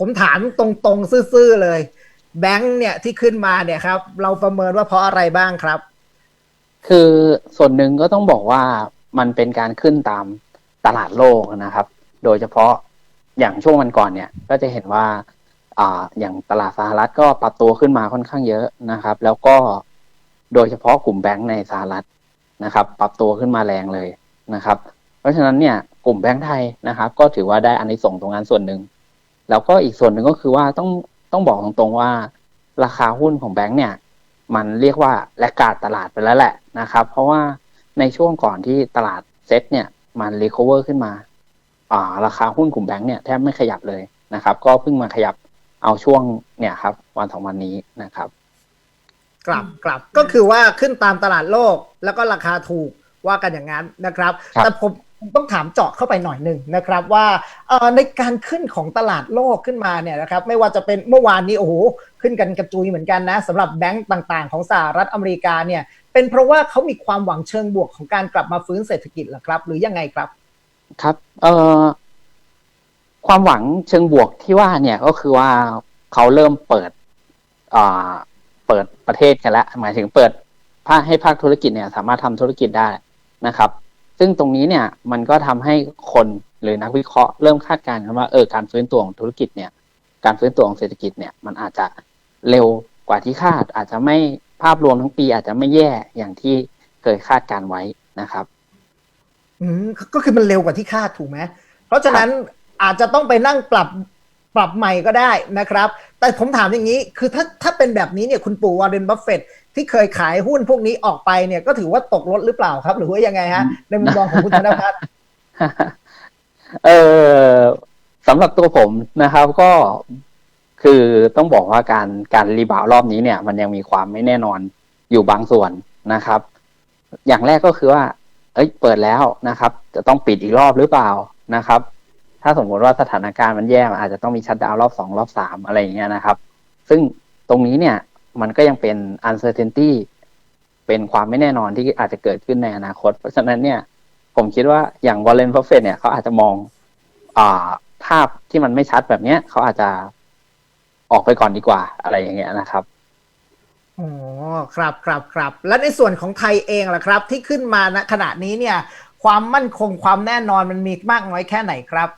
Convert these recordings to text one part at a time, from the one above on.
ผมถามตรงๆ ซื่อๆเลย แบงค์เนี่ยที่ขึ้นมาเนี่ยครับ เราประเมินว่าเพราะอะไรบ้างครับ คือส่วนหนึ่งก็ต้องบอกว่ามันเป็นการขึ้นตามตลาดโลกนะครับ โดยเฉพาะอย่างช่วงวันก่อนเนี่ย ก็จะเห็นว่าอ่าอย่างตลาดสหรัฐก็ปรับตัวขึ้นมาค่อนข้างเยอะนะครับ แล้วก็โดยเฉพาะกลุ่มแบงก์ในสหรัฐนะครับ ปรับตัวขึ้นมาแรงเลยนะครับ เพราะฉะนั้นเนี่ยกลุ่มแบงก์ไทยนะครับ ก็ถือว่าได้อันนี้ส่งส์ตรงนั้นส่วนหนึ่ง แล้วก็อีกส่วนหนึ่งก็คือว่าต้องต้องบอกตรงๆว่า ราคาหุ้นของแบงก์เนี่ย มันเรียกว่าแลกขาดตลาดไปแล้วแหละนะครับ เพราะว่าในช่วงก่อนที่ตลาดเซ็ตเนี่ย มันรีคอเวอร์ขึ้นมาอ่าราคาหุ้นกลุ่มแบงก์เนี่ยแทบไม่ขยับเลยนะครับ ก็เพิ่งมาขยับเอาช่วงเนี่ยครับ วันสองวันนี้นะครับ กลับกลับก็คือว่าขึ้นตามตลาดโลกแล้วก็ราคาถูกว่ากันอย่างนั้นนะครับครับแต่ผม ต้องถามเจาะเข้าไปหน่อยหนึ่งนะครับว่าในการขึ้นของตลาดโลกขึ้นมาเนี่ยนะครับไม่ว่าจะเป็นเมื่อวานนี้โอ้โหขึ้นกันกระจุยเหมือนกันนะสำหรับแบงก์ต่างๆ ของสหรัฐอเมริกาเนี่ยเป็นเพราะว่าเขามีความหวังเชิงบวกของการกลับมาฟื้นเศรษฐกิจหรอครับ หรือยังไงครับ ครับเอ่อความหวังเชิงบวกที่ว่าเนี่ยก็คือว่าเขาเริ่มเปิดอ่าเปิดประเทศกันแล้วหมายถึงเปิดภาคให้ภาคธุรกิจเนี่ย สามารถทำธุรกิจได้นะครับ ซึ่งตรงนี้เนี่ยมันก็ทำให้คนหรือนักวิเคราะห์เริ่มคาดการณ์กันว่าเออการฟื้นตัวของธุรกิจเนี่ยการฟื้นตัวของเศรษฐกิจเนี่ยมันอาจจะเร็วกว่าที่คาด อาจจะไม่ภาพรวมทั้งปีอาจจะไม่แย่อย่างที่เคยคาดการไว้นะครับ อืมก็คือมันเร็วกว่าที่คาดถูกไหมเพราะฉะนั้นอาจจะต้องไปนั่งปรับปรับใหม่ก็ได้นะครับ แต่ผมถามอย่างนี้ คือถ้าถ้าเป็นแบบนี้เนี่ยคุณปู่วอร์เรนบัฟเฟต ที่เคยขายหุ้นพวกนี้ออกไปเนี่ยก็ถือว่าตกรถหรือเปล่าครับ หรือว่ายังไงฮะ ในมุมมองของคุณธนพัฒน์เออสำหรับตัวผมนะครับ ก็คือต้องบอกว่าการการรีบาวด์รอบนี้เนี่ย มันยังมีความไม่แน่นอนอยู่บางส่วนนะครับ อย่างแรกก็คือว่า เอ้ย เปิดแล้วนะครับ จะต้องปิดอีกรอบหรือเปล่านะครับ ถ้าสมมติว่าสถานการณ์มันแย่มันอาจจะต้องมีชัดดาวน์รอบสองรอบสามอะไรอย่างเงี้ยนะครับ ซึ่งตรงนี้เนี่ย มันก็ยังเป็น uncertainty เป็นความไม่แน่นอนที่อาจจะเกิดขึ้นในอนาคต เพราะฉะนั้นเนี่ย ผมคิดว่าอย่างวอลเลน b ัฟเฟตเนี่ยเขาอาจจะมองอ่าภาพที่มันไม่ชัดแบบเนี้ยเขาอาจจะออกไปก่อนดีกว่าอะไรอย่างเงี้ยนะครับอ๋อครับครับครับและในส่วนของไทยเองล่ะครับ ที่ขึ้นมาณขณะนี้เนี่ย ความมั่นคงความแน่นอนมันมีมากน้อยแค่ไหนครับ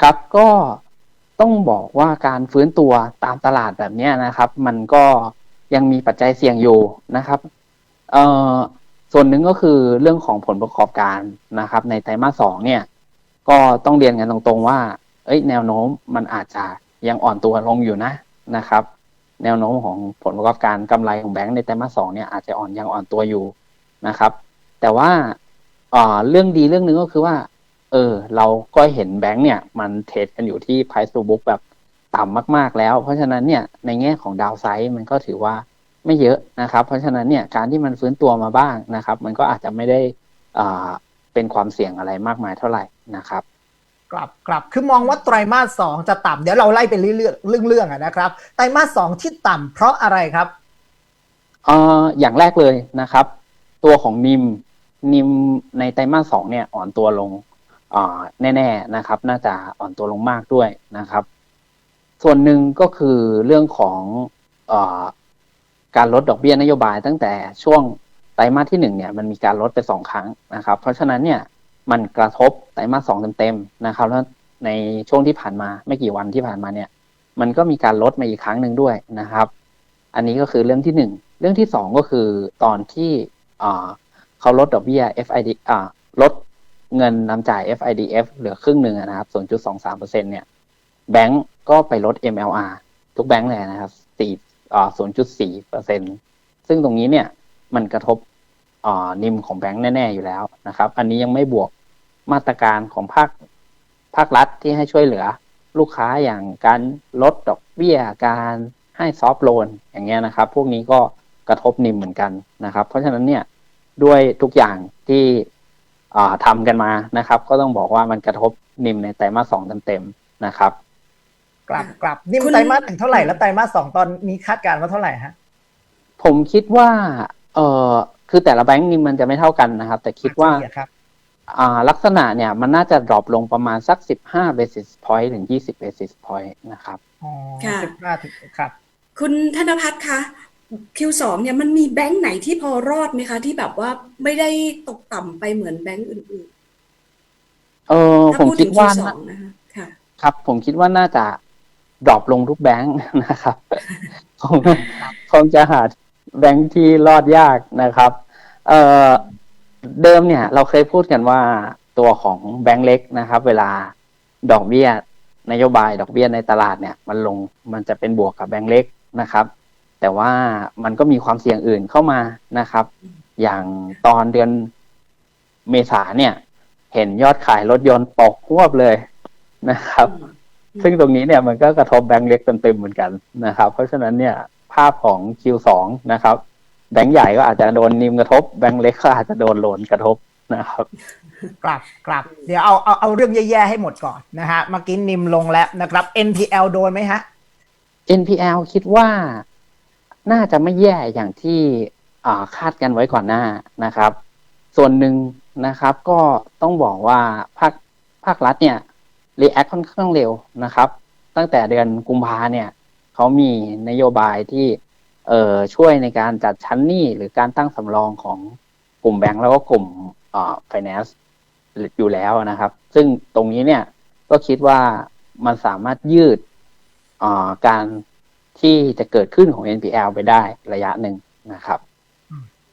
ครับก็ ต้องบอกว่าการฟื้นตัวตามตลาดแบบนี้นะครับ มันก็ยังมีปัจจัยเสี่ยงอยู่นะครับเอ่อส่วนหนึ่งก็คือเรื่องของผลประกอบการนะครับ ในไตรมาสสองเนี่ย ก็ต้องเรียนกันตรงๆว่า เอ้ย แนวโน้มมันอาจจะยังอ่อนตัวลงอยู่นะนะครับ แนวโน้มของผลประกอบการกำไรของแบงก์ในไตรมาสสองเนี่ยอาจจะอ่อนยังอ่อนตัวอยู่นะครับ แต่ว่าเออเรื่องดีเรื่องหนึ่งก็คือว่า เออ เราก็เห็นแบงก์เนี่ย มันเทรดกันอยู่ที่ price to book แบบต่ำมากๆแล้ว เพราะฉะนั้นเนี่ยในแง่ของดาวไซด์มันก็ถือว่าไม่เยอะนะครับ เพราะฉะนั้นเนี่ยการที่มันฟื้นตัวมาบ้างนะครับ มันก็อาจจะไม่ได้อ่าเป็นความเสี่ยงอะไรมากมายเท่าไหร่นะครับกลับกลับคือมองว่าไตรมาสสองจะต่ำเดี๋ยวเราไล่ไปเรื่อยๆเรื่องเรื่องๆอะนะครับไตรมาสสองที่ต่ำเพราะอะไรครับเอ่ออย่างแรกเลยนะครับ ตัวของนิมนิมในไตรมาสสองเนี่ยอ่อนตัวลงอ่า แน่ๆนะครับ น่าจะอ่อนตัวลงมากด้วยนะครับ ส่วนหนึ่งก็คือเรื่องของออการลดดอกเบี้ยนโยบายตั้งแต่ช่วงไตรมาสที่หนึ่งเนี่ยมันมีการลดไปสองครั้งนะครับ เพราะฉะนั้นเนี่ยมันกระทบไตรมาสสองเต็มๆนะครับแล้วในช่วงที่ผ่านมาไม่กี่วันที่ผ่านมาเนี่ย มันก็มีการลดมาอีกครั้งหนึ่งด้วยนะครับ อันนี้ก็คือเรื่องที่หนึ่งเรื่องที่สองก็คือตอนที่เขาลดดอกเบี้ย FID ลด เงินนำจ่าย FIDF เหลือครึ่งหนึ่งนะครับ 0.23%เนี่ย แบงก์ก็ไปลด MLR ทุกแบงก์เลยนะครับ4อ่า0.4%ซึ่งตรงนี้เนี่ยมันกระทบอ่านิมของแบงก์แน่ ๆ อยู่แล้วนะครับ อันนี้ยังไม่บวกมาตรการของภาคภาครัฐที่ให้ช่วยเหลือลูกค้าอย่างการลดดอกเบี้ยการให้ซอฟโลนอย่างเงี้ยนะครับ พวกนี้ก็กระทบนิมเหมือนกันนะครับ เพราะฉะนั้นเนี่ยด้วยทุกอย่างที่ อ่าทำกันมานะครับ ก็ต้องบอกว่ามันกระทบนิมในไตรมาสสองเต็มๆนะครับ กลับกลับนี่คุณไตรมาสหนึ่งเท่าไหร่แล้วไตรมาสสองตอนนี้คาดการณ์ว่าเท่าไหร่ฮะผมคิดว่าเออคือแต่ละแบงก์นิมมันจะไม่เท่ากันนะครับ แต่คิดว่าครับอ่าลักษณะเนี่ยมันน่าจะดรอปลงประมาณสัก 15 basis point ถึง 20 basis point นะครับอ๋อค่ะสิบห้าถึงครับ คุณธนพัฒน์คะ Q2 เนี่ยมันมีแบงค์ไหนที่พอรอดไหมคะ ที่แบบว่าไม่ได้ตกต่ำไปเหมือนแบงค์อื่นเออๆถ้าผมพูดคิถึดงว่า Q2 น่านะคะค่ะครับ ผมคิดว่าน่าจะดรอปลงทุกแบงค์นะครับคงคงจะหาแบงค์ที่รอดยากนะครับ เอ่อเดิมเนี่ย เราเคยพูดกันว่าตัวของแบงค์เล็กนะครับ เวลาดอกเบี้ยนโยบายดอกเบี้ยในตลาดเนี่ย มันลงมันจะเป็นบวกกับแบงค์เล็กนะครับ แต่ว่ามันก็มีความเสี่ยงอื่นเข้ามานะครับ อย่างตอนเดือนเมษาเนี่ย เห็นยอดขายรถยนต์ตกหวบเลยนะครับ ซึ่งตรงนี้เนี่ยมันก็กระทบแบงก์เล็กเต็มๆเหมือนกันนะครับ เพราะฉะนั้นเนี่ยภาพของ Q2 นะครับแบงก์ใหญ่ก็อาจจะโดนนิมกระทบแบงก์เล็กก็อาจจะโดนโหลนกระทบนะครับกลับกลับ เดี๋ยวเอาเอาเอาเรื่องแย่ๆให้หมดก่อนนะฮะเมื่อกี้นิมลงแล้วนะครับ NPL โดนไหมฮะ NPL คิดว่า น่าจะไม่แย่อย่างที่คาดกันไว้ก่อนหน้านะครับ ส่วนหนึ่งนะครับ ก็ต้องบอกว่าภาคภาครัฐเนี่ยรีแอคค่อนข้างเร็วนะครับ ตั้งแต่เดือนกุมภาเนี่ยเขามีนโยบายที่เอ่อช่วยในการจัดชั้นหนี้หรือการตั้งสำรองของกลุ่มแบงก์แล้วก็กลุ่มอ่า finance อยู่แล้วนะครับ ซึ่งตรงนี้เนี่ยก็คิดว่ามันสามารถยืดอ่าการ ที่จะเกิดขึ้นของ NPL ไปได้ระยะหนึ่งนะครับ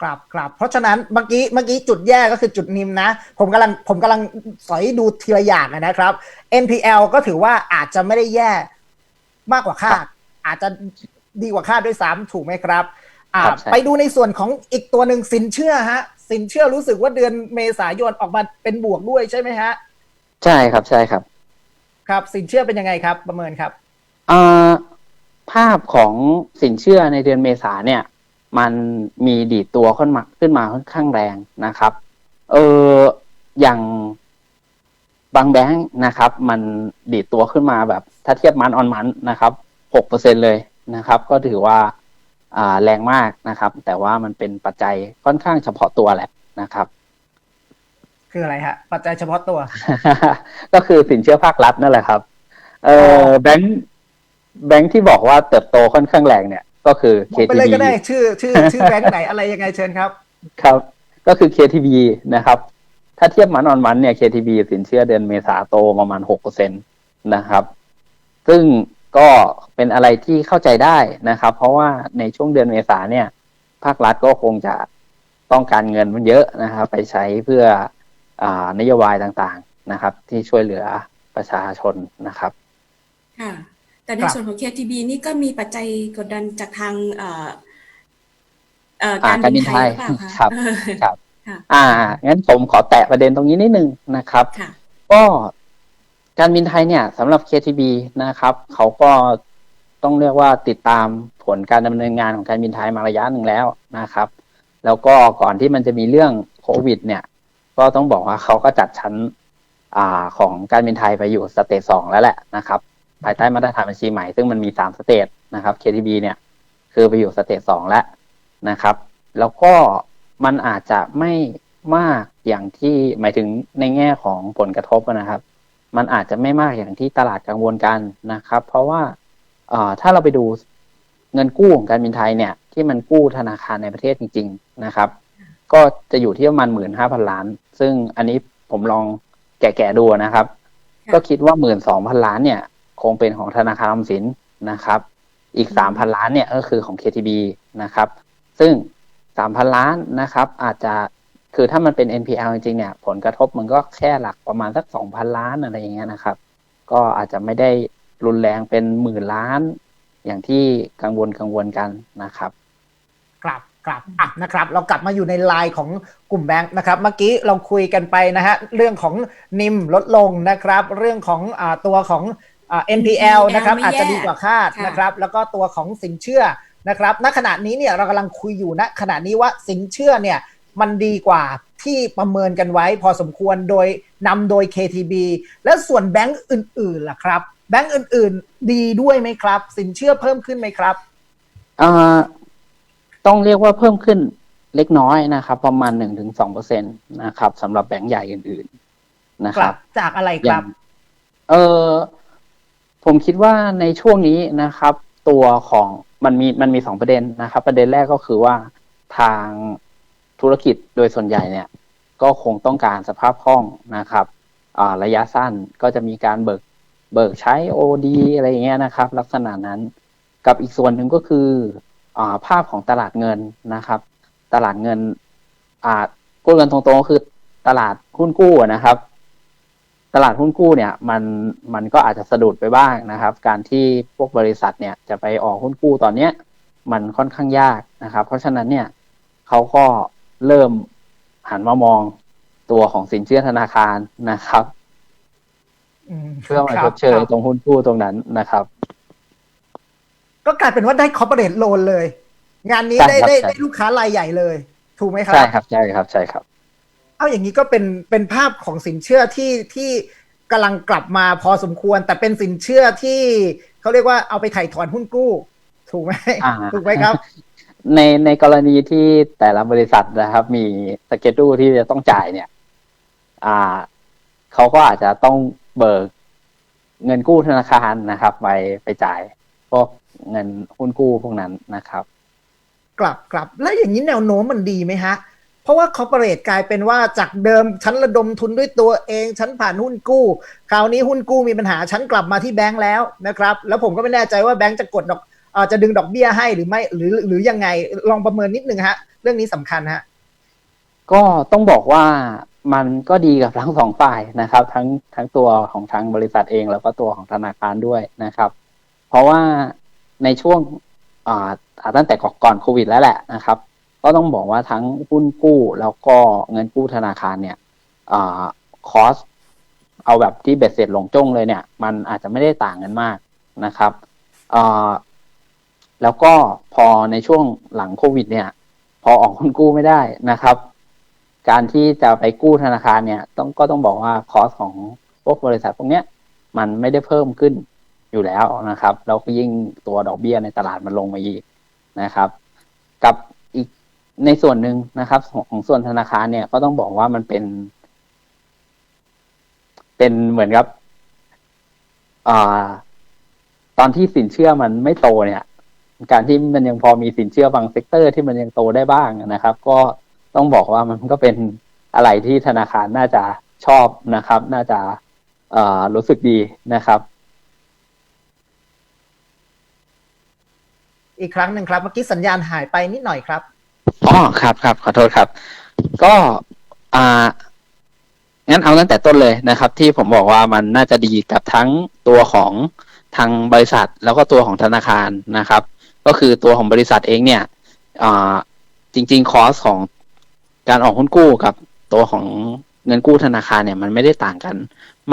กลับกลับเพราะฉะนั้นเมื่อกี้เมื่อกี้จุดแย่ก็คือจุดนิมนะ ผมกำลังผมกำลังสอยดูทีละอย่างอะนะครับ NPL ก็ถือว่าอาจจะไม่ได้แย่มากกว่าคาด อาจจะดีกว่าคาดด้วยซ้ำถูกไหมครับอ่าครับใช่ไปดูในส่วนของอีกตัวหนึ่งสินเชื่อฮะ สินเชื่อรู้สึกว่าเดือนเมษายนออกมาเป็นบวกด้วยใช่ไหมฮะ ใช่ครับใช่ครับ ครับสินเชื่อเป็นยังไงครับ ประเมินครับอ่า ภาพของสินเชื่อในเดือนเมษาเนี่ย มันมีดีดตัวขึ้นมาขึ้นมาค่อนข้างแรงนะครับ เอออย่างบางแบงค์นะครับ มันดีดตัวขึ้นมาแบบ ถ้าเทียบมันออนมันนะครับหกเปอร์เซ็นเลยนะครับ ก็ถือว่าอ่าแรงมากนะครับ แต่ว่ามันเป็นปัจจัยค่อนข้างเฉพาะตัวแหละนะครับ คืออะไรฮะ ปัจจัยเฉพาะตัว ก็คือสินเชื่อภาครัฐนั่นแหละครับ เออแบงค์ แบงค์ที่บอกว่าเติบโตค่อนข้างแรงเนี่ย ก็คือ บอกไปเลย KTB ก็ได้ชื่อชื่อชื่อแบงค์ไหนอะไรยังไงเชิญครับ ครับ ก็คือ KTB นะครับ ถ้าเทียบมันออนมันเนี่ย KTB สินเชื่อเดือนเมษาโตประมาณหกเปอร์เซ็นตนะครับ ซึ่งก็เป็นอะไรที่เข้าใจได้นะครับ เพราะว่าในช่วงเดือนเมษาเนี่ย ภาครัฐก็คงจะต้องการเงินมันเยอะนะครับ ไปใช้เพื่ออานโยบายต่างๆนะครับ ที่ช่วยเหลือประชาชนนะครับ ค่ะ แต่ในครับส่วนของ KTB นี่ก็มีปัจจัยกดดันจากทางเอ่อเอ่ออ่าการการบิบินนไทไทยยหรือเปล่าคะครับเออครับค่ะอ่างั้นผมขอแตะประเด็นตรงนี้นิดนึงนะครับค่ะก็การบินไทยเนี่ยสำหรับ KTB นะครับ เขาก็ต้องเรียกว่าติดตามผลการดำเนินงานของการบินไทยมาระยะหนึ่งแล้วนะครับ แล้วก็ก่อนที่มันจะมีเรื่องโควิด เนี่ย ก็ต้องบอกว่าเขาก็จัดชั้นอ่าของการบินไทยไปอยู่สเตจสองแล้วแหละนะครับ ภายใต้มาตรฐานบัญชีใหม่ ซึ่งมันมีสามสเตจนะครับ KTB เนี่ยคือไปอยู่สเตจสองแล้วนะครับ แล้วก็มันอาจจะไม่มากอย่างที่หมายถึงในแง่ของผลกระทบนะครับ มันอาจจะไม่มากอย่างที่ตลาดกังวลกันนะครับ เพราะว่าเอ่อถ้าเราไปดูเงินกู้ของการบินไทยเนี่ย ที่มันกู้ธนาคารในประเทศจริง ๆนะครับ ก็จะอยู่ที่ประมาณหมื่นห้าพันล้าน ซึ่งอันนี้ผมลองแกะๆดูนะครับค่ะก็คิดว่าหมื่นสองพันล้านเนี่ย คงเป็นของธนาคารออมสินนะครับ อีกสามพันล้านเนี่ยก็คือของ KTB นะครับ ซึ่งสามพันล้านนะครับ อาจจะคือถ้ามันเป็น NPL จริงๆเนี่ย ผลกระทบมันก็แค่หลักประมาณสักสองพันล้านอะไรอย่างเงี้ยนะครับ ก็อาจจะไม่ได้รุนแรงเป็นหมื่นล้าน อย่างที่กังวลกังวลกันนะครับกลับกลับอะนะครับเรากลับมาอยู่ในไลน์ของกลุ่มแบงค์นะครับเมื่อกี้เราคุยกันไปนะฮะเรื่องของนิมลดลงนะครับ เรื่องของอ่าตัวของอ่า NPL นะครับไม่แย่อาจจะดีกว่าคาดค่ะนะครับ แล้วก็ตัวของสินเชื่อนะครับ ณขณะนี้เนี่ยเรากำลังคุยอยู่ณขณะนี้ว่าสินเชื่อเนี่ยมันดีกว่าที่ประเมินกันไว้พอสมควรโดยนำโดย KTB แล้วส่วนแบงก์อื่นๆล่ะครับ แบงก์อื่นๆ ดีด้วยไหมครับ สินเชื่อเพิ่มขึ้นไหมครับอ่าต้องเรียกว่าเพิ่มขึ้นเล็กน้อยนะครับ ประมาณหนึ่งถึงสองเปอร์เซ็นตนะครับสำหรับแบงก์ใหญ่อื่น ๆ นะกคลัรับบจากอะไรอครัย่าบงเออ ผมคิดว่าในช่วงนี้นะครับ ตัวของมันมีมันมีสองประเด็นนะครับ ประเด็นแรกก็คือว่าทางธุรกิจโดยส่วนใหญ่เนี่ย ก็คงต้องการสภาพคล่องนะครับระยะสั้นก็จะมีการเบิกเบิกใช้ OD อะไรอย่างเงี้ยนะครับ ลักษณะนั้นกับอีกส่วนหนึ่งก็คืออภาพของตลาดเงินนะครับ ตลาดเงินอ่าพูดกันตรงๆก็คือตลาดหุ้นกู้นะครับ ตลาดหุ้นกู้เนี่ยมันมันก็อาจจะสะดุดไปบ้างนะครับ การที่พวกบริษัทเนี่ยจะไปออกหุ้นกู้ตอนเนี้ยมันค่อนข้างยากนะครับ เพราะฉะนั้นเนี่ยเขาก็เริ่มหันมามองตัวของสินเชื่อธนาคารนะครับมเพื่อมาคชบดเชยครับตรงหุ้นกู้ตรงนั้นนะครับ ก็กลายเป็นว่าได้คอร์ปอเรทโลนเลย งานนี้ใช่ได้ครับได้ใช่ได้ลูกค้ารายใหญ่เลย ถูกไหมครับ ใช่ครับใช่ครับใช่ครับ เอาอย่างนี้ก็เป็นเป็นภาพของสินเชื่อที่ที่กำลังกลับมาพอสมควร แต่เป็นสินเชื่อที่เขาเรียกว่าเอาไปถ่ายถอนหุ้นกู้ ถูกไหมอ่าถูกไหมครับ ในในกรณีที่แต่ละบริษัทนะครับ มีสเกดูที่จะต้องจ่ายเนี่ย อ่าเขาก็อาจจะต้องเบิกเงินกู้ธนาคารนะครับ ไปไปจ่ายพวกเงินหุ้นกู้พวกนั้นนะครับ กลับกลับแล้วอย่างนี้แนวโน้มมันดีไหมฮะ เพราะว่าคอร์เปอเรทกลายเป็นว่าจากเดิมฉันระดมทุนด้วยตัวเอง ฉันผ่านหุ้นกู้ คราวนี้หุ้นกู้มีปัญหาฉันกลับมาที่แบงก์แล้วนะครับ แล้วผมก็ไม่แน่ใจว่าแบงก์จะกดดอกอจะดึงดอกเบี้ยให้หรือไม่หรือหรือยังไงลองประเมินนิดนึงฮะ เรื่องนี้สำคัญฮะก็ต้องบอกว่ามันก็ดีกับทั้งสองฝ่ายนะครับ ทั้งทั้งตัวของทางบริษัทเองแล้วก็ตัวของธนาคารด้วยนะครับ เพราะว่าในช่วงอ่าตั้งแต่ก่อนโควิดแล้วแหละนะครับ ก็ต้องบอกว่าทั้งหุ้นกู้แล้วก็เงินกู้ธนาคารเนี่ยอคอสเอาแบบที่เบ็ดเสร็จลงจ้งเลยเนี่ย มันอาจจะไม่ได้ต่างกันมากนะครับแล้วก็พอในช่วงหลังโควิด เนี่ย พอออกหุ้นกู้ไม่ได้นะครับ การที่จะไปกู้ธนาคารเนี่ย ต้องก็ต้องบอกว่าคอสของพวกบริษัทพวกเนี้ยมันไม่ได้เพิ่มขึ้นอยู่แล้วนะครับ แล้วก็ยิ่งตัวดอกเบี้ยในตลาดมันลงมาอีกนะครับ กับ ในส่วนหนึ่งนะครับ ของส่วนธนาคารเนี่ยก็ต้องบอกว่ามันเป็น เป็นเหมือนกับอ่าตอนที่สินเชื่อมันไม่โตเนี่ย การที่มันยังพอมีสินเชื่อบางเซกเตอร์ที่มันยังโตได้บ้างนะครับ ก็ต้องบอกว่ามันก็เป็นอะไรที่ธนาคารน่าจะชอบนะครับ น่าจะรู้สึกดีนะครับ อีกครั้งหนึ่งครับ เมื่อกี้สัญญาณหายไปนิดหน่อยครับ อ๋อครับครับขอโทษครับ ก็อ่างั้นเอาตั้งแต่ต้นเลยนะครับ ที่ผมบอกว่ามันน่าจะดีกับทั้งตัวของทางบริษัท แล้วก็ตัวของธนาคารนะครับ ก็คือตัวของบริษัทเองเนี่ยอ่าจริง ๆ คอสของการออกหุ้นกู้กับตัวของเงินกู้ธนาคารเนี่ยมันไม่ได้ต่างกัน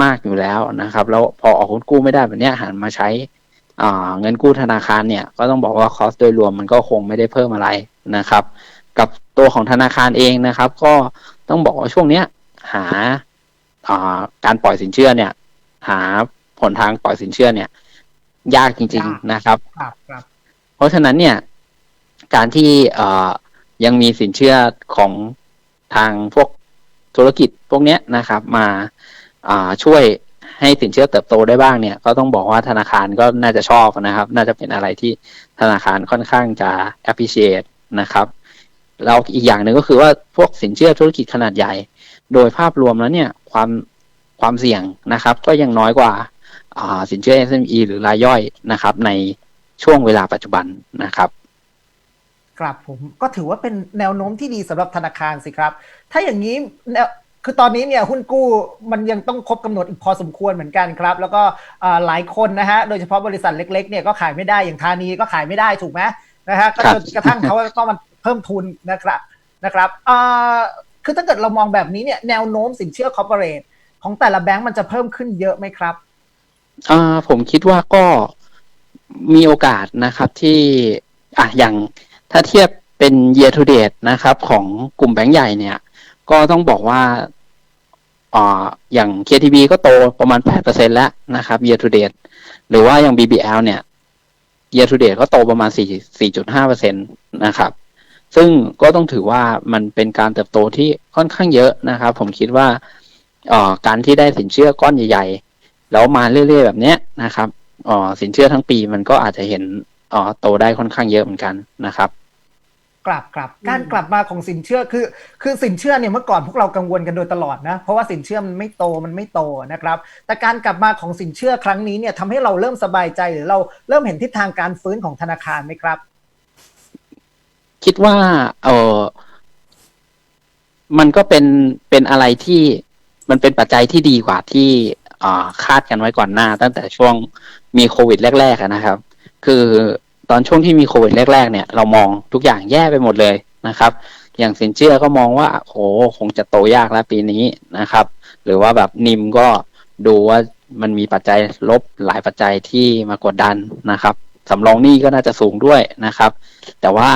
มากอยู่แล้วนะครับ แล้วพอออกหุ้นกู้ไม่ได้แบบนี้หันมาใช้ เงินกู้ธนาคารเนี่ยก็ต้องบอกว่าคอสโดยรวมมันก็คงไม่ได้เพิ่มอะไรนะครับ กับตัวของธนาคารเองนะครับ ก็ต้องบอกว่าช่วงเนี้ยหาอ่าการปล่อยสินเชื่อเนี่ย หาผลทางปล่อยสินเชื่อเนี่ย ยากจริงยากๆนะครับครับครับ เพราะฉะนั้นเนี่ย การที่เอ่อยังมีสินเชื่อของทางพวกธุรกิจพวกเนี้ยนะครับ มาอ่าช่วย ให้สินเชื่อเติบโตได้บ้างเนี่ยก็ต้องบอกว่าธนาคารก็น่าจะชอบนะครับ น่าจะเป็นอะไรที่ธนาคารค่อนข้างจะ appreciate นะครับแล้วอีกอย่างหนึ่งก็คือว่าพวกสินเชื่อธุรกิจขนาดใหญ่ โดยภาพรวมแล้วเนี่ยความความเสี่ยงนะครับ ก็ยังน้อยกว่าสินเชื่อ SME หรือรายย่อยนะครับ ในช่วงเวลาปัจจุบันนะครับครับผมก็ถือว่าเป็นแนวโน้มที่ดีสำหรับธนาคารสิครับ ถ้าอย่างนี้แนว คือตอนนี้เนี่ยหุ้นกู้มันยังต้องครบกำหนดอีกพอสมควรเหมือนกันครับ แล้วก็อ่าหลายคนนะฮะโดยเฉพาะบริษัทเล็กๆเนี่ยก็ขายไม่ได้อย่างธานีก็ขายไม่ได้ถูกไหมนะฮะก็ครับจนกระทั่งเขาต้องมันเพิ่มทุนนะครับนะครับอ่าคือถ้าเกิดเรามองแบบนี้เนี่ยแนวโน้มสินเชื่อคอร์ปอเรทของแต่ละแบงก์มันจะเพิ่มขึ้นเยอะไหมครับอ่าผมคิดว่าก็มีโอกาสนะครับที่อะอย่างถ้าเทียบเป็น year to date นะครับ ของกลุ่มแบงก์ใหญ่เนี่ย ก็ต้องบอกว่าอ่าอย่าง KTB ก็โตประมาณ 8%แล้วนะครับ year to date หรือว่าอย่าง BBL เนี่ย year to date ก็โตประมาณ 4 4.5%นะครับ ซึ่งก็ต้องถือว่ามันเป็นการเติบโตที่ค่อนข้างเยอะนะครับ ผมคิดว่าการที่ได้สินเชื่อก้อนใหญ่ๆ แล้วมาเรื่อยๆ แบบนี้นะครับสินเชื่อทั้งปีมันก็อาจจะเห็นโตได้ค่อนข้างเยอะเหมือนกันนะครับ กลับกลับอืมการกลับมาของสินเชื่อคือคือสินเชื่อเนี่ยเมื่อก่อนพวกเรากังวลกันโดยตลอดนะเพราะว่าสินเชื่อมันไม่โตมันไม่โตนะครับ แต่การกลับมาของสินเชื่อครั้งนี้เนี่ยทำให้เราเริ่มสบายใจหรือเราเริ่มเห็นทิศทางการฟื้นของธนาคารไหมครับ คิดว่าเออมันก็เป็นเป็นอะไรที่มันเป็นปัจจัยที่ดีกว่าที่อ่าคาดกันไว้ก่อนหน้า ตั้งแต่ช่วงมีโควิดแรกๆอะนะครับ คือต อนช่วงที่มีโควิดแรก ๆ เนี่ยเรามองทุกอย่างแย่ไปหมดเลยนะครับ อย่างสินเชื่อก็มองว่าโหคงจะโตยากแล้วปีนี้นะครับ หรือว่าแบบนิมก็ดูว่ามันมีปัจจัยลบหลายปัจจัยที่มากดดันนะครับสำรองหนี้ก็น่าจะสูงด้วยนะครับ แต่ว่า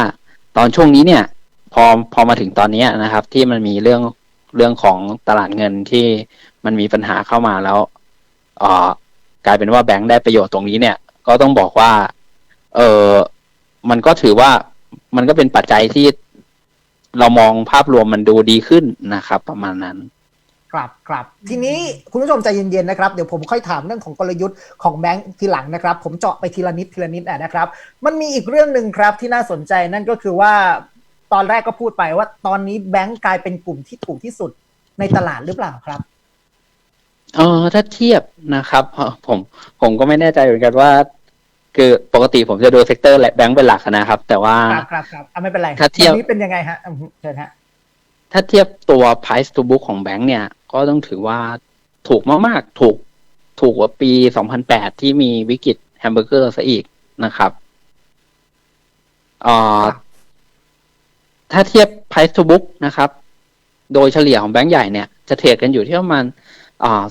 ตอนช่วงนี้เนี่ยพอพอมาถึงตอนนี้นะครับ ที่มันมีเรื่องเรื่องของตลาดเงินที่มันมีปัญหาเข้ามาแล้วอ่อกลายเป็นว่าแบงค์ได้ประโยชน์ตรงนี้เนี่ย ก็ต้องบอกว่า เออมันก็ถือว่ามันก็เป็นปัจจัยที่เรามองภาพรวมมันดูดีขึ้นนะครับ ประมาณนั้น ครับครับทีนี้คุณผู้ชมใจเย็นๆนะครับ เดี๋ยวผมค่อยถามเรื่องของกลยุทธ์ของแบงค์ทีหลังนะครับ ผมเจาะไปทีละนิดทีละนิดอะนะครับ มันมีอีกเรื่องหนึ่งครับที่น่าสนใจนั่นก็คือว่าตอนแรกก็พูดไปว่า ตอนนี้แบงค์กลายเป็นกลุ่มที่ถูกที่สุดในตลาดหรือเปล่าครับเออถ้าเทียบนะครับเอ่อผมผมก็ไม่แน่ใจเหมือนกันว่า คือปกติผมจะดูเซกเตอร์และแบงก์เป็นหลักนะครับ แต่ว่าครับครับครับอะไม่เป็นไรถ้าเทียบวันนี้เป็นยังไงฮะอืมเชิญฮะถ้าเทียบตัว price to book ของแบงก์เนี่ย ก็ต้องถือว่าถูกมากๆ ถูกถูกกว่าปี 2008 ที่มีวิกฤตแฮมเบอร์เกอร์ซะอีกนะครับเอ่อถ้าเทียบ price to book นะครับ โดยเฉลี่ยของแบงก์ใหญ่เนี่ยจะเทรดกันอยู่ที่ประมาณอ่า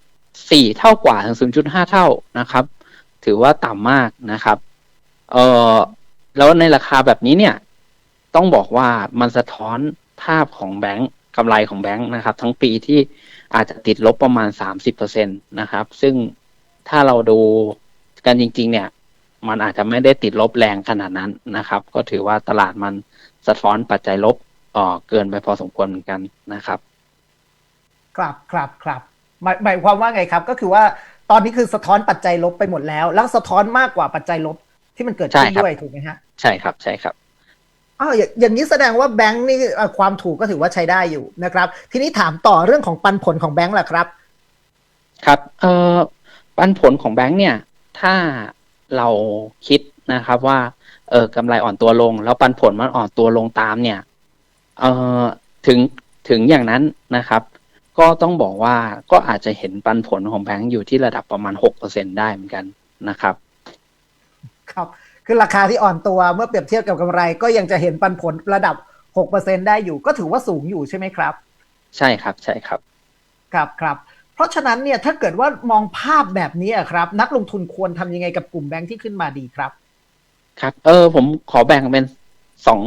0.4 เท่ากว่าถึง 0.5 เท่านะครับ ถือว่าต่ำมากนะครับเออแล้วในราคาแบบนี้เนี่ย ต้องบอกว่ามันสะท้อนภาพของแบงก์กำไรของแบงก์นะครับ ทั้งปีที่อาจจะติดลบประมาณ 30%นะครับ ซึ่งถ้าเราดูกันจริง ๆ เนี่ย มันอาจจะไม่ได้ติดลบแรงขนาดนั้นนะครับ ก็ถือว่าตลาดมันสะท้อนปัจจัยลบเอ่อเกินไปพอสมควรเหมือนกันนะครับ ครับครับครับหมายหมายความว่าไงครับ ก็คือว่า ตอนนี้คือสะท้อนปัจจัยลบไปหมดแล้ว แล้วสะท้อนมากกว่าปัจจัยลบที่มันเกิดขึ้นใช่ครับด้วยถูกไหมฮะใช่ครับใช่ครับอ้าวอย่างอย่างนี้แสดงว่าแบงค์นี่เอ่อความถูกก็ถือว่าใช้ได้อยู่นะครับ ทีนี้ถามต่อเรื่องของปันผลของแบงค์ล่ะครับ ครับเอ่อปันผลของแบงก์เนี่ย ถ้าเราคิดนะครับว่าเออกำไรอ่อนตัวลง แล้วปันผลมันอ่อนตัวลงตามเนี่ยเอ่อถึงถึงอย่างนั้นนะครับ ก็ต้องบอกว่าก็อาจจะเห็นปันผลของแบงก์อยู่ที่ระดับประมาณหกเปอร์เซ็นได้เหมือนกันนะครับ ครับ คือราคาที่อ่อนตัวเมื่อเปรียบเทียบกับกำไร ก็ยังจะเห็นปันผลระดับ6%ได้อยู่ ก็ถือว่าสูงอยู่ใช่ไหมครับ ใช่ครับใช่ครับ ครับครับ เพราะฉะนั้นเนี่ยถ้าเกิดว่ามองภาพแบบนี้อะครับ นักลงทุนควรทำยังไงกับกลุ่มแบงค์ที่ขึ้นมาดีครับ ครับ เออ ผมขอแบ่งเป็นสอง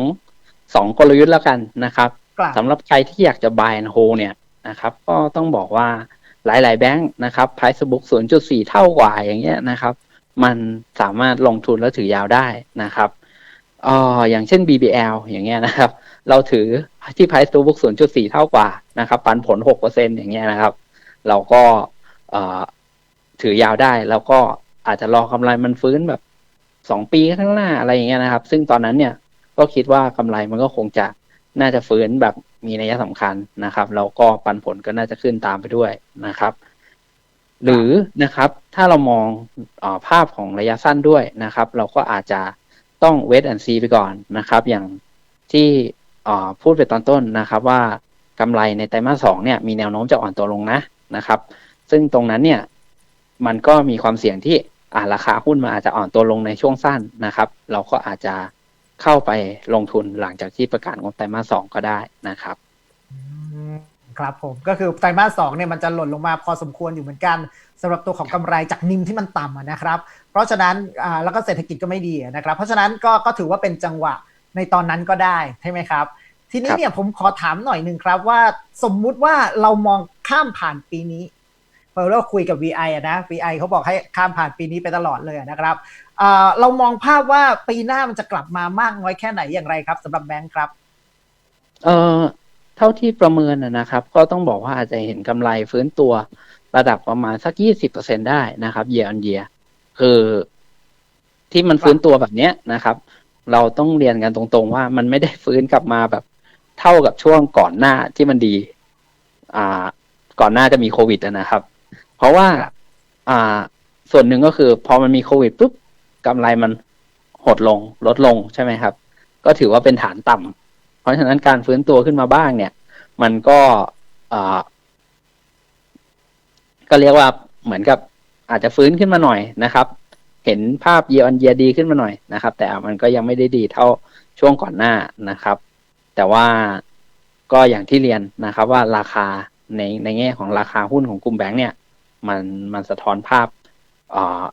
สองกลยุทธ์แล้วกันนะครับครับสำหรับใครที่อยากจะ buy and hold เนี่ย นะครับก็ต้องบอกว่าหลาย ๆ แบงค์นะครับ price to book 0.4 เท่ากว่าอย่างเงี้ยนะครับ มันสามารถลงทุนแล้วถือยาวได้นะครับอ่ออย่างเช่น BBL อย่างเงี้ยนะครับ เราถือที่ price to book 0.4 เท่ากว่านะครับ ปันผล 6%อย่างเงี้ยนะครับ เราก็เอ่อถือยาวได้ แล้วก็อาจจะรอกำไรมันฟื้นแบบสองปีข้างหน้าอะไรอย่างเงี้ยนะครับ ซึ่งตอนนั้นเนี่ยก็คิดว่ากำไรมันก็คงจะน่าจะฟื้นแบบ มีนัยสำคัญนะครับ แล้วก็ปันผลก็น่าจะขึ้นตามไปด้วยนะครับ หรือนะครับถ้าเรามองอภาพของระยะสั้นด้วยนะครับ เราก็อาจจะต้องเวทแอนซีไปก่อนนะครับ อย่างที่พูดไปตอนต้นนะครับว่ากำไรในไตรมาสสองเนี่ยมีแนวโน้มจะอ่อนตัวลงนะนะครับ ซึ่งตรงนั้นเนี่ยมันก็มีความเสี่ยงที่อ่าราคาหุ้นมันอาจจะอ่อนตัวลงในช่วงสั้นนะครับ เราก็อาจจะ เข้าไปลงทุนหลังจากที่ประกาศงบไตรมาสสองก็ได้นะครับครับผมก็คือไตรมาสสองเนี่ยมันจะหล่นลงมาพอสมควรอยู่เหมือนกันสำหรับตัวของกำไรจากนิมที่มันต่ำนะครับ เพราะฉะนั้นอ่าแล้วก็เศรษฐกิจก็ไม่ดีนะครับ เพราะฉะนั้นก็ก็ถือว่าเป็นจังหวะในตอนนั้นก็ได้ใช่ไหมครับ ทีนี้เนี่ยผมขอถามหน่อยหนึ่งครับว่าสมมุติว่าเรามองข้ามผ่านปีนี้ เพราะเราคุยกับ VI อะนะ VI เขาบอกให้ข้ามผ่านปีนี้ไปตลอดเลยนะครับเรามองภาพว่าปีหน้ามันจะกลับมามากน้อยแค่ไหนอย่างไรครับสำหรับแบงค์ครับเอ่อเท่าที่ประเมินนะครับ ก็ต้องบอกว่าอาจจะเห็นกำไรฟื้นตัวระดับประมาณสักยี่สิบเปอร์เซ็นได้นะครับ year on year คือที่มันฟื้นตัวแบบเนี้ยนะครับ เราต้องเรียนกันตรงๆว่ามันไม่ได้ฟื้นกลับมาแบบเท่ากับช่วงก่อนหน้าที่มันดี อ่า ก่อนหน้าจะมีโควิดนะครับ เพราะว่า อ่า ส่วนหนึ่งก็คือ พอมันมีโควิดปุ๊บกำไรมันหดลงลดลงใช่ไหมครับ ก็ถือว่าเป็นฐานต่ำเพราะฉะนั้นการฟื้นตัวขึ้นมาบ้างเนี่ย มันก็อ่าก็เรียกว่าเหมือนกับอาจจะฟื้นขึ้นมาหน่อยนะครับ เห็นภาพเย a r อนเ a r ดีขึ้นมาหน่อยนะครับ แต่มันก็ยังไม่ได้ดีเท่าช่วงก่อนหน้านะครับ แต่ว่าก็อย่างที่เรียนนะครับว่าราคาในในแง่ของราคาหุ้นของกลุ่มแบงก์เนี่ย มันมันสะท้อนภาพอ่า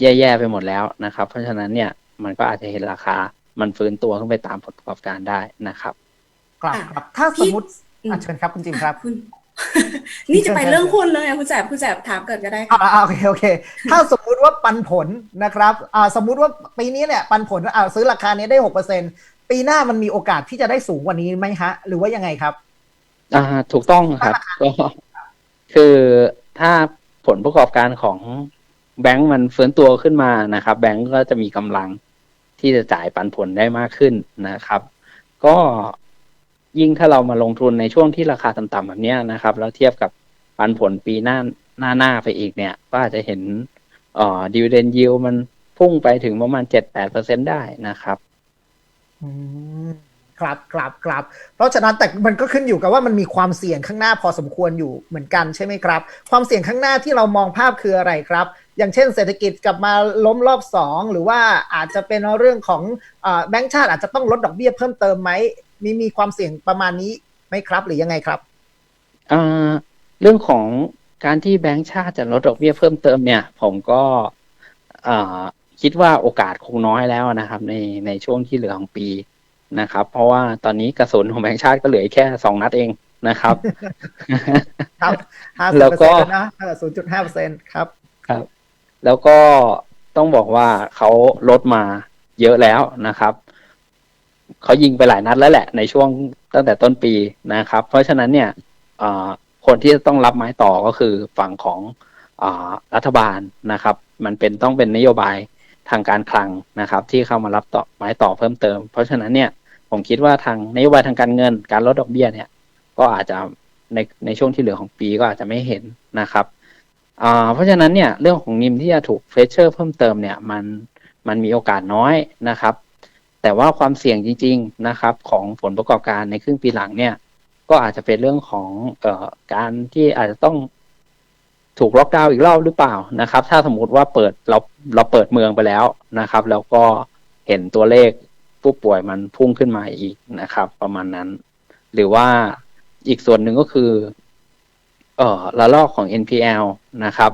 แย่ๆไปหมดแล้วนะครับ เพราะฉะนั้นเนี่ยมันก็อาจจะเห็นราคา มันฟื้นตัวขึ้นไปตามผลประกอบการได้นะครับครับอะครับถ้าสมมติอืมอะเชิญครับคุณจิมครับคุณนี่จะไปเรื่องหุ้นเลยอะคุณแสบคุณแสบถามเกิดก็ได้ค่ะอ่าโอเคโอเค ถ้าสมมุติว่าปันผลนะครับอ่าสมมุติว่าปีนี้เนี่ยปันผลอ่าซื้อราคานี้ได้หกเปอร์เซ็นปีหน้ามันมีโอกาสที่จะได้สูงกว่านี้ไหมฮะ หรือว่ายังไงครับ อ่า ถูกต้องครับก็คือถ้า ผลประกอบการของแบงก์มันเฟื้นตัวขึ้นมานะครับ แบงก์ก็จะมีกำลังที่จะจ่ายปันผลได้มากขึ้นนะครับ ก็ยิ่งถ้าเรามาลงทุนในช่วงที่ราคาต่ำๆแบบนี้นะครับ แล้วเทียบกับปันผลปีหน้าหน้าหน้าไปอีกเนี่ย ก็อาจจะเห็นอ่อดิวเดนยิวมันพุ่งไปถึงประมาณเจ็ดแปดเปอร์เซ็นได้นะครับ อืม ครับครับครับเพราะฉะนั้นแต่มันก็ขึ้นอยู่กับว่ามันมีความเสี่ยงข้างหน้าพอสมควรอยู่เหมือนกันใช่ไหมครับ ความเสี่ยงข้างหน้าที่เรามองภาพคืออะไรครับ อย่างเช่นเศรษฐกิจกลับมาล้มรอบสองหรือว่าอาจจะเป็นเรื่องของอแบงก์ชาติอาจจะต้องลดดอกเบี้ยเพิ่มเติมไหมมีมีความเสี่ยงประมาณนี้ไหมครับ หรือยังไงครับอ่าเรื่องของการที่แบงก์ชาติจะลดดอกเบี้ยเพิ่มเติมเนี่ย ผมก็อ่คิดว่าโอกาสคงน้อยแล้วนะครับ ในในช่วงที่เหลือของปี นะครับ เพราะว่าตอนนี้กระสุนของแบงก์ชาติก็เหลือแค่สองนัดเองนะครับ ครับห้าสิบแล้วเปอร์ก็เซ็นต์นะศูนย์จุดห้าเปอร์เซ็นต์ครับ ครับ แล้วก็ต้องบอกว่าเขาลดมาเยอะแล้วนะครับ เขายิงไปหลายนัดแล้วแหละ ในช่วงตั้งแต่ต้นปีนะครับ เพราะฉะนั้นเนี่ยเอ่อคนที่จะต้องรับไม้ต่อก็คือฝั่งของอารัฐบาลนะครับ มันเป็นต้องเป็นนโยบายทางการคลังนะครับ ที่เข้ามารับต่อไม้ต่อเพิ่มเติม เพราะฉะนั้นเนี่ย ผมคิดว่าทางนโยบายทางการเงิน การลดดอกเบี้ยเนี่ย ก็อาจจะในในช่วงที่เหลือของปีก็อาจจะไม่เห็นนะครับเพราะฉะนั้นเนี่ยเรื่องของนิมที่จะถูกเฟเชอร์เพิ่มเติมเนี่ยมันมันมีโอกาสน้อยนะครับ แต่ว่าความเสี่ยงจริง ๆนะครับ ของผลประกอบการในครึ่งปีหลังเนี่ย ก็อาจจะเป็นเรื่องของออการที่อาจจะต้องถูกล็อกดาวน์อีกรอบหรือเปล่านะครับ ถ้าสมมุติว่าเปิดเราเราเปิดเมืองไปแล้วนะครับ แล้วก็เห็นตัวเลข ผู้ป่วยมันพุ่งขึ้นมาอีกนะครับ ประมาณนั้น หรือว่าอีกส่วนหนึ่งก็คือ เอ่อระลอกของ NPL นะครับ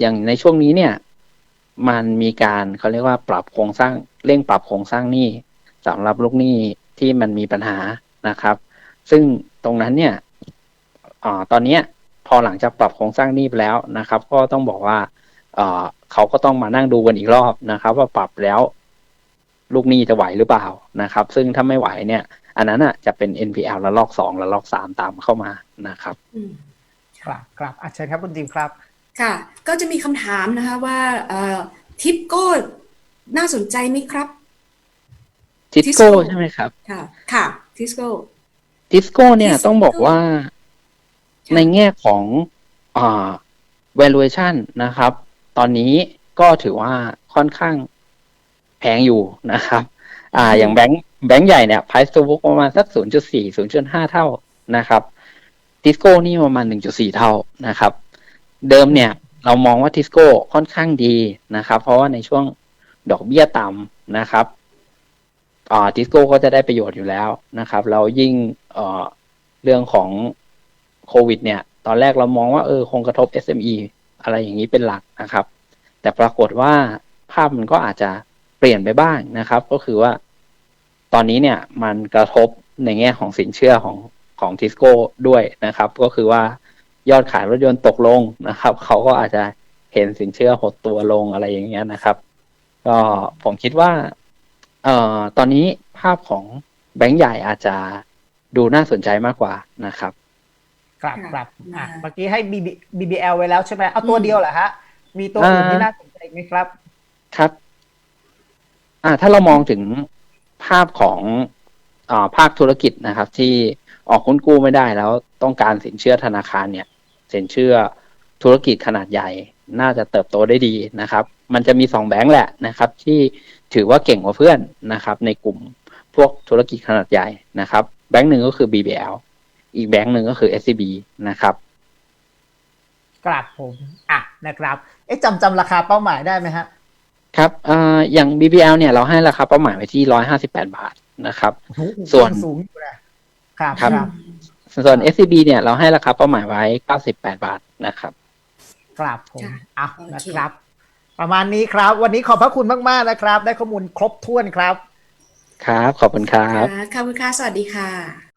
อย่างในช่วงนี้เนี่ย มันมีการเขาเรียกว่าปรับโครงสร้างเร่งปรับโครงสร้างหนี้สำหรับลูกหนี้ที่มันมีปัญหานะครับ ซึ่งตรงนั้นเนี่ยอ่าตอนนี้พอหลังจากปรับโครงสร้างหนี้ไปแล้วนะครับ ก็ต้องบอกว่าเออเขาก็ต้องมานั่งดูกันอีกรอบนะครับ ว่าปรับแล้ว ลูกหนี้จะไหวหรือเปล่านะครับ ซึ่งถ้าไม่ไหวเนี่ย อันนั้นอะจะเป็น NPL ระลอกสองระลอกสามตามเข้ามานะครับอืมครับครับอาเชิญครับคุณจิมครับ ค่ะ ก็จะมีคำถามนะคะว่าเอ่อทิปโก้น่าสนใจไหมครับทิส Tisco โก้ใช่ไหมครับ ค่ะ ค่ะทิสโก้ทิสโก้เนี่ย Tisco ต้องบอกว่าค่ะในแง่ของอ่า valuation นะครับ ตอนนี้ก็ถือว่าค่อนข้าง แพงอยู่นะครับ อ่า อย่างแบงค์แบงค์ใหญ่เนี่ย price to book ประมาณสัก 0.4 0.5 เท่านะครับทิสโก้นี่ประมาณ 1.4 เท่านะครับ เดิมเนี่ย เรามองว่าทิสโก้ค่อนข้างดีนะครับ เพราะว่าในช่วงดอกเบี้ยต่ำนะครับอ่าทิสโก้ก็จะได้ประโยชน์อยู่แล้วนะครับแล้วยิ่งเอ่อเรื่องของโควิด เนี่ย ตอนแรกเรามองว่าเออคงกระทบ SME อะไรอย่างนี้เป็นหลักนะครับ แต่ปรากฏว่าภาพมันก็อาจจะ เปลี่ยนไปบ้างนะครับ ก็คือว่า ตอนนี้เนี่ยมันกระทบในแง่ของสินเชื่อของของทิสโก้ด้วยนะครับ ก็คือว่ายอดขายรถยนต์ตกลงนะครับ เขาก็อาจจะเห็นสินเชื่อหดตัวลงอะไรอย่างเงี้ยนะครับ ก็ผมคิดว่าเอ่อตอนนี้ภาพของแบงก์ใหญ่อาจจะดูน่าสนใจมากกว่านะครับครับค่ะครับอะนะคะเมื่อกี้ให้ BB BBL ไว้แล้วใช่ไหมเอาตัวเดียวเหรอฮะมีตัวอื่นที่น่าสนใจไหมครับ ครับ อ่าถ้าเรามองถึงภาพของอ่าภาคธุรกิจนะครับ ที่ออกคุ้นกู้ไม่ได้แล้วต้องการสินเชื่อธนาคารเนี่ย สินเชื่อธุรกิจขนาดใหญ่น่าจะเติบโตได้ดีนะครับ มันจะมีสองแบงค์แหละนะครับ ที่ถือว่าเก่งกว่าเพื่อนนะครับ ในกลุ่มพวกธุรกิจขนาดใหญ่นะครับ แบงค์หนึ่งก็คือ BBL อีกแบงค์หนึ่งก็คือ SCB นะครับกราบผม อะนะครับ เอ๊ะจำจำราคาเป้าหมายได้ไหมฮะ ครับอ่าอย่าง BBL เนี่ยเราให้ราคาเป้าหมายไว้ที่ร้อยห้าสิบแปดบาทนะครับโอ้โหส่วนสูงอยู่นะครับครับครับ ส่วน SCB เนี่ยเราให้ราคาเป้าหมายไว้เก้าสิบแปดบาทนะครับกราบผมค่ะอะโอเคนะครับ ประมาณนี้ครับ วันนี้ขอบพระคุณมาก ๆ นะครับ ได้ข้อมูลครบถ้วนครับ ครับ ขอบคุณครับค่ะขอบคุณค่ะ สวัสดีค่ะ